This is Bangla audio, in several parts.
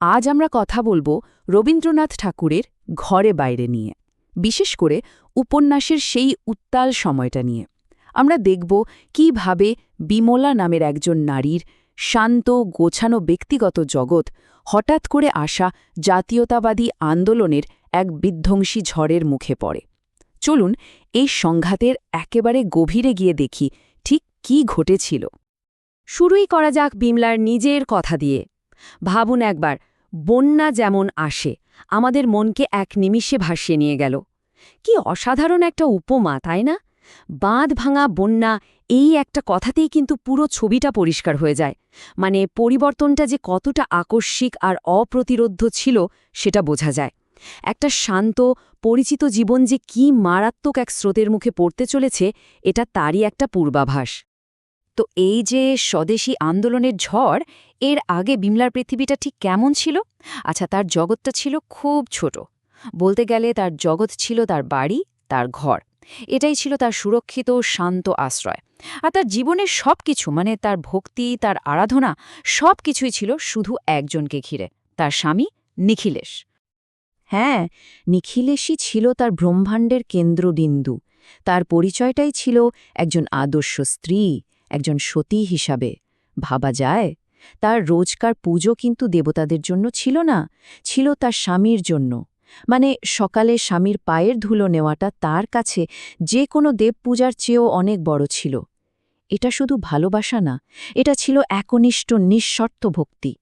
আজ আমরা কথা বলব রবীন্দ্রনাথ ঠাকুরের ঘরে বাইরে নিয়ে, বিশেষ করে উপন্যাসের সেই উত্তাল সময়টা নিয়ে। আমরা দেখব কীভাবে বিমলা নামের একজন নারীর শান্ত, গোছানো ব্যক্তিগত জগৎ হঠাৎ করে আসা জাতীয়তাবাদী আন্দোলনের এক বিধ্বংসী ঝড়ের মুখে পড়ে। চলুন এই সংঘাতের একেবারে গভীরে গিয়ে দেখি ঠিক কি ঘটেছিল। শুরুই করা যাক বিমলার নিজের কথা দিয়ে। ভাবুন একবার বন্যা যেমন আসে, আমাদের মনকে এক নিমিষে ভাসিয়ে নিয়ে গেল। কি অসাধারণ একটা উপমা, তাই না? বাঁধ ভাঙা বন্যা, এই একটা কথাতেই কিন্তু পুরো ছবিটা পরিষ্কার হয়ে যায়। মানে পরিবর্তনটা যে কতটা আকস্মিক আর অপ্রতিরোধ্য ছিল, সেটা বোঝা যায়। একটা শান্ত, পরিচিত জীবন যে কি মারাত্মক এক স্রোতের মুখে পড়তে চলেছে, এটা তারই একটা পূর্বাভাস। তো এই যে স্বদেশী আন্দোলনের ঝড় এর আগে বিমলার পৃথিবীটা ঠিক কেমন ছিল? আচ্ছা তার জগৎটা ছিল খুব ছোট। বলতে গেলে তার জগৎ ছিল তার বাড়ি, তার ঘর। এটাই ছিল তার সুরক্ষিত, শান্ত আশ্রয়। আর তার জীবনের সব কিছু মানে তার ভক্তি, তার আরাধনা সব কিছুই ছিল শুধু একজনকে ঘিরে, তার স্বামী নিখিলেশ। হ্যাঁ নিখিলেশই ছিল তার ব্রহ্মাণ্ডের কেন্দ্রবিন্দু। তার পরিচয়টাই ছিল একজন আদর্শ স্ত্রী, একজন সতী হিসাবে। ভাবা যায়? তার রোজকার পুজো কিন্তু দেবতাদের জন্য ছিল না, ছিল তার স্বামীর জন্য। মানে সকালে স্বামীর পায়ের ধুলো নেওয়াটা তার কাছে যে কোনো দেব পূজার চেয়েও অনেক বড় ছিল। এটা শুধু ভালোবাসা না, এটা ছিল একনিষ্ঠ, নিঃশর্ত ভক্তি।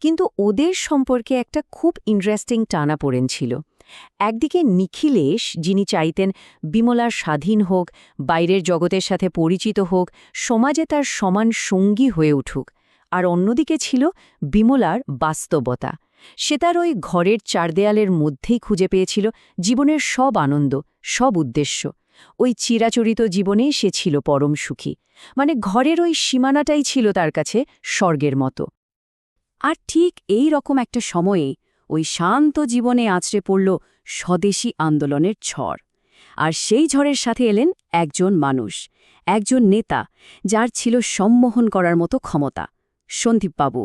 কিন্তু ওদের সম্পর্কে একটা খুব ইন্টারেস্টিং টানা পড়েন ছিল। একদিকে নিখিলেশ, যিনি চাইতেন বিমলার স্বাধীন হোক, বাইরের জগতের সাথে পরিচিত হোক, সমাজে তার সমান সঙ্গী হয়ে উঠুক আর অন্যদিকে ছিল বিমলার বাস্তবতা। সে তার ওই ঘরের চার দেয়ালের মধ্যেই খুঁজে পেয়েছিল জীবনের সব আনন্দ, সব উদ্দেশ্য। ওই চিরাচরিত জীবনে সে ছিল পরম সুখী। মানে ঘরের ওই সীমানাটাই ছিল তার কাছে স্বর্গের মতো। আর ঠিক এই রকম একটা সময়ে ওই শান্ত জীবনে আছড়ে পড়ল স্বদেশী আন্দোলনের ঝড়। আর সেই ঝড়ের সাথে এলেন একজন মানুষ, একজন নেতা, যার ছিল সম্মোহন করার মতো ক্ষমতা। সন্দীপবাবু।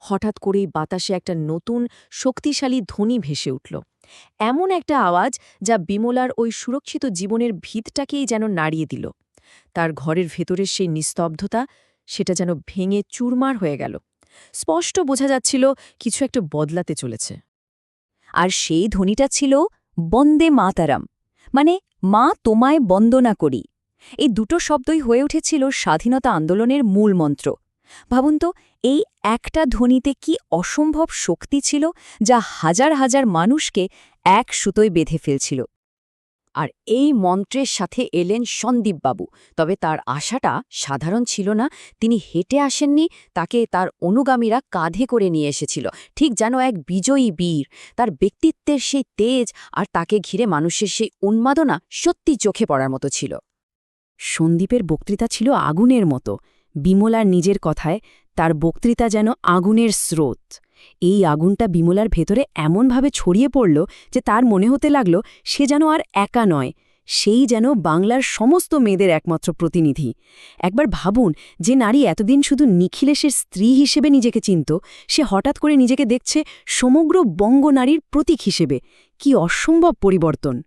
হঠাৎ করেই বাতাসে একটা নতুন, শক্তিশালী ধ্বনি ভেসে উঠল। এমন একটা আওয়াজ যা বিমলার ওই সুরক্ষিত জীবনের ভিতটাকেই যেন নাড়িয়ে দিল। তার ঘরের ভেতরের সেই নিস্তব্ধতা, সেটা যেন ভেঙে চুরমার হয়ে গেল। স্পষ্ট বোঝা যাচ্ছিল কিছু একটা বদলাতে চলেছে। আর সেই ধ্বনিটা ছিল, বন্দে মাতারাম মানে মা তোমায় বন্দনা করি এই দুটো শব্দই হয়ে উঠেছিল স্বাধীনতা আন্দোলনের মূল মন্ত্র। ভাবুন তো, এই একটা ধ্বনিতে কি অসম্ভব শক্তি ছিল যা হাজার হাজার মানুষকে এক সুতোয় বেঁধে ফেলছিল। আর এই মন্ত্রের সাথে এলেন সন্দীপবাবু তবে তার আশাটা সাধারণ ছিল না, তিনি হেঁটে আসেননি, তাকে তার অনুগামীরা কাঁধে করে নিয়ে এসেছিল, ঠিক যেন এক বিজয়ী বীর। তার ব্যক্তিত্বের সেই তেজ আর তাকে ঘিরে মানুষের সেই উন্মাদনা সত্যি চোখে পড়ার মতো ছিল। সন্দীপের বক্তৃতা ছিল আগুনের মতো বিমলার নিজের কথায় তার বক্তৃতা যেন আগুনের স্রোত। এই আগুনটা বিমলার ভেতরে এমনভাবে ছড়িয়ে পড়ল যে তার মনে হতে লাগল সে যেন আর একা নয়, সেই যেন বাংলার সমস্ত মেয়েদের একমাত্র প্রতিনিধি। একবার ভাবুন, যে নারী এতদিন শুধু নিখিলেশের স্ত্রী হিসেবে নিজেকে চিনত, সে হঠাৎ করে নিজেকে দেখছে সমগ্র বঙ্গ নারীর প্রতীক হিসেবে। কি অসম্ভব পরিবর্তন!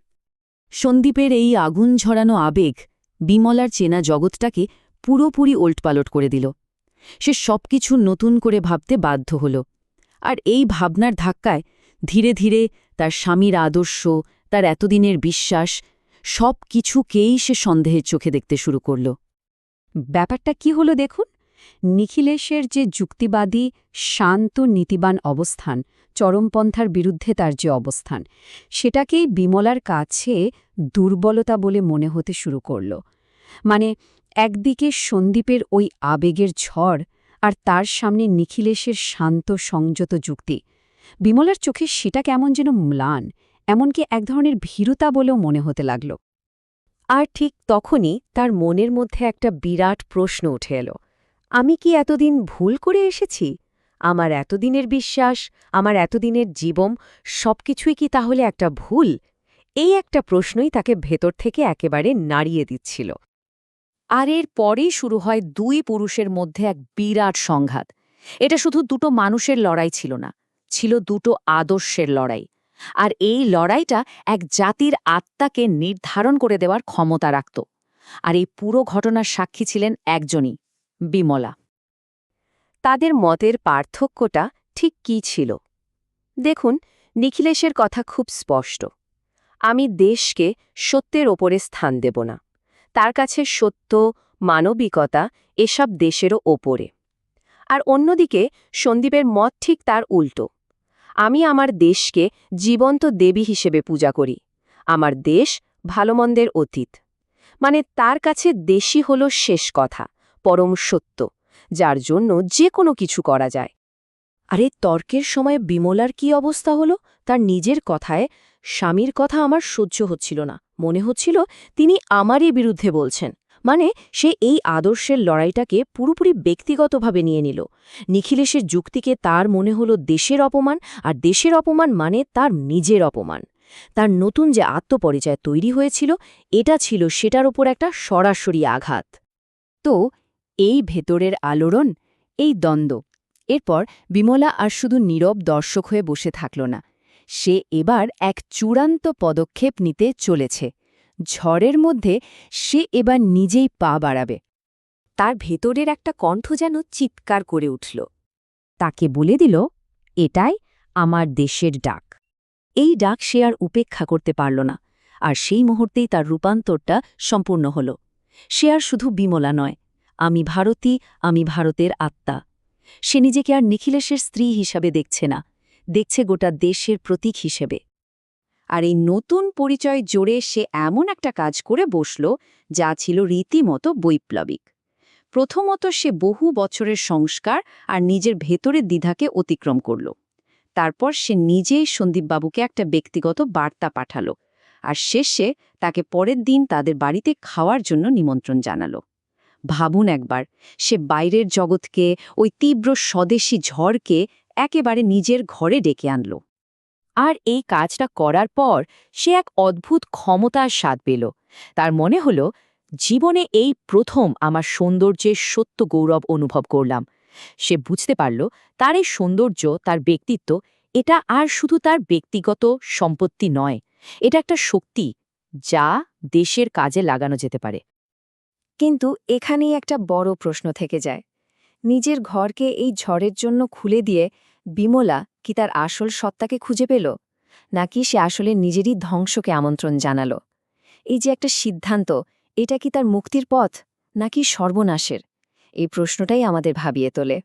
সন্দীপের এই আগুন ঝরানো আবেগ বিমলার চেনা জগৎটাকে পুরোপুরি ওল্টপালট করে দিল। সে সবকিছু নতুন করে ভাবতে বাধ্য হল। আর এই ভাবনার ধাক্কায় ধীরে ধীরে তার স্বামীর আদর্শ, তার এতদিনের বিশ্বাস সব কিছুকেই সে সন্দেহের চোখে দেখতে শুরু করল। ব্যাপারটা কি হলো দেখুন? নিখিলেশের যে যুক্তিবাদী, শান্ত, নীতিবান অবস্থান, চরমপন্থার বিরুদ্ধে তার যে অবস্থান, সেটাকেই বিমলার কাছে দুর্বলতা বলে মনে হতে শুরু করল। মানে একদিকে সন্দীপের ওই আবেগের ঝড় আর তার সামনে নিখিলেশের শান্ত সংযত যুক্তি। বিমলার চোখে সেটা কেমন যেন ম্লান, এমনকি এক ধরনের ভীরুতা বলেও মনে হতে লাগল। আর ঠিক তখনই তার মনের মধ্যে একটা বিরাট প্রশ্ন উঠে এলো। আমি কি এতদিন ভুল করে এসেছি? আমার এতদিনের বিশ্বাস, আমার এতদিনের জীবন, সবকিছুই কি তাহলে একটা ভুল? এই একটা প্রশ্নই তাকে ভেতর থেকে একেবারে নাড়িয়ে দিচ্ছিল। আর এর পরেই শুরু হয় দুই পুরুষের মধ্যে এক বিরাট সংঘাত। এটা শুধু দুটো মানুষের লড়াই ছিল না, ছিল দুটো আদর্শের লড়াই। আর এই লড়াইটা এক জাতির আত্মাকে নির্ধারণ করে দেওয়ার ক্ষমতা রাখত। আর এই পুরো ঘটনার সাক্ষী ছিলেন একজনই, বিমলা। তাদের মতের পার্থক্যটা ঠিক কী ছিল? দেখুন, নিখিলেশের কথা খুব স্পষ্ট। আমি দেশকে সত্যের ওপরে স্থান দেব না। তার কাছে সত্য, মানবিকতা এসব দেশেরও ওপরে। আর অন্যদিকে সন্দীপের মত ঠিক তার উল্টো। আমি আমার দেশকে জীবন্ত দেবী হিসেবে পূজা করি। আমার দেশ ভালোমন্দের অতীত। মানে তার কাছে দেশই হল শেষ কথা, পরম সত্য, যার জন্য যে কোনো কিছু করা যায়। আরে তর্কের সময় বিমলার কি অবস্থা হলো? তার নিজের কথায় স্বামীর কথা আমার সহ্য হচ্ছিল না। মনে হচ্ছিল তিনি আমারই বিরুদ্ধে বলছেন। মানে সে এই আদর্শের লড়াইটাকে পুরোপুরি ব্যক্তিগতভাবে নিয়ে নিল। নিখিলেশের যুক্তিকে তার মনে হলো দেশের অপমান, আর দেশের অপমান মানে তার নিজের অপমান। তার নতুন যে আত্মপরিচয় তৈরি হয়েছিল, এটা ছিল সেটার ওপর একটা সরাসরি আঘাত। তো, এই ভেতরের আলোড়ন, এই দ্বন্দ্ব, এরপর বিমলা আর শুধু নীরব দর্শক হয়ে বসে থাকল না। সে এবার এক চূড়ান্ত পদক্ষেপ নিতে চলেছে। ঝড়ের মধ্যে সে এবার নিজেই পা বাড়াবে। তার ভেতরের একটা কণ্ঠ যেন চিৎকার করে উঠল। তাকে বলে দিল, এটাই আমার দেশের ডাক। এই ডাক সে আর উপেক্ষা করতে পারল না, আর সেই মুহূর্তেই তার রূপান্তরটা সম্পূর্ণ হল। সে আর শুধু বিমলা নয়, আমি ভারতী, আমি ভারতের আত্মা। সে নিজেকে আর নিখিলেশের স্ত্রী হিসাবে দেখছে না। দেখছে গোটা দেশের প্রতীক হিসেবে। আর এই নতুন পরিচয় জোরে সে এমন একটা কাজ করে বসল, যা ছিল রীতিমতো বৈপ্লবিক। প্রথমত সে বহু বছরের সংস্কার আর নিজের ভেতরের দ্বিধাকে অতিক্রম করল। তারপর সে নিজেই সন্দীপবাবুকে একটা ব্যক্তিগত বার্তা পাঠাল, আর শেষে তাকে পরের দিন তাদের বাড়িতে খাওয়ার জন্য নিমন্ত্রণ জানালো। ভাবুন একবার, সে বাইরের জগৎকে, ওই তীব্র স্বদেশী ঝড়কে একেবারে নিজের ঘরে ডেকে আনল। আর এই কাজটা করার পর সে এক অদ্ভুত ক্ষমতার স্বাদ পেল। তার মনে হল, জীবনে এই প্রথম আমার সৌন্দর্যের সত্য গৌরব অনুভব করলাম। সে বুঝতে পারল, তার এই সৌন্দর্য, তার ব্যক্তিত্ব, এটা আর শুধু তার ব্যক্তিগত সম্পত্তি নয়, এটা একটা শক্তি যা দেশের কাজে লাগানো যেতে পারে। কিন্তু এখানেই একটা বড় প্রশ্ন থেকে যায়। নিজের ঘরকে এই ঝড়ের জন্য খুলে দিয়ে বিমলা কি তার আসল সত্তাকে খুঁজে পেল? নাকি সে আসলে নিজেরই ধ্বংসকে আমন্ত্রণ জানালো? এই যে একটা সিদ্ধান্ত, এটা কি তার মুক্তির পথ, নাকি সর্বনাশের? এই প্রশ্নটাই আমাদের ভাবিয়ে তোলে।